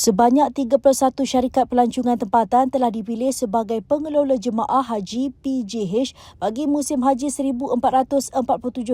Sebanyak 31 syarikat pelancongan tempatan telah dipilih sebagai pengelola jemaah haji PJH bagi musim haji 1447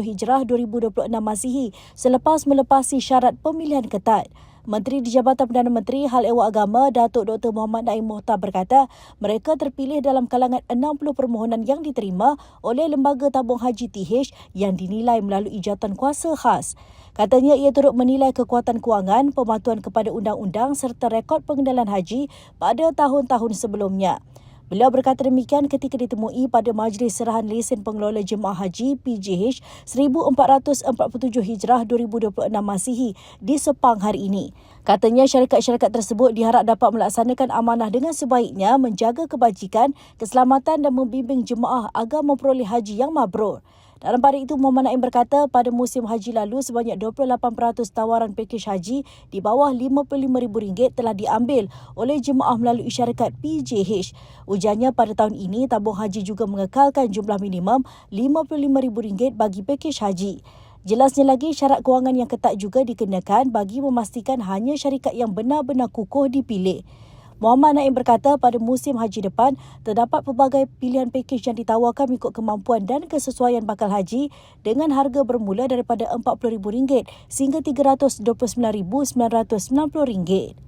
Hijrah 2026 Masihi selepas melepasi syarat pemilihan ketat. Menteri di Jabatan Perdana Menteri Hal Ehwal Agama Datuk Dr. Muhammad Naim Mohtar berkata mereka terpilih dalam kalangan 60 permohonan yang diterima oleh Lembaga Tabung Haji TH yang dinilai melalui jawatan kuasa khas. Katanya ia turut menilai kekuatan kewangan, pematuhan kepada undang-undang serta rekod pengendalian haji pada tahun-tahun sebelumnya. Beliau berkata demikian ketika ditemui pada Majlis Serahan Lesen Pengelola Jemaah Haji PJH 1447 Hijrah 2026 Masihi di Sepang hari ini. Katanya syarikat-syarikat tersebut diharap dapat melaksanakan amanah dengan sebaiknya menjaga kebajikan, keselamatan dan membimbing jemaah agar memperoleh haji yang mabrur. Dalam pada itu, Muhammad Naim berkata pada musim haji lalu sebanyak 28% tawaran pakej haji di bawah RM55,000 telah diambil oleh jemaah melalui syarikat PJH. Ujarnya pada tahun ini, tabung haji juga mengekalkan jumlah minimum RM55,000 bagi pakej haji. Jelasnya lagi, syarat kewangan yang ketat juga dikenakan bagi memastikan hanya syarikat yang benar-benar kukuh dipilih. Muhammad Naim berkata pada musim haji depan terdapat pelbagai pilihan pakej yang ditawarkan mengikut kemampuan dan kesesuaian bakal haji dengan harga bermula daripada RM40,000 sehingga RM329,990.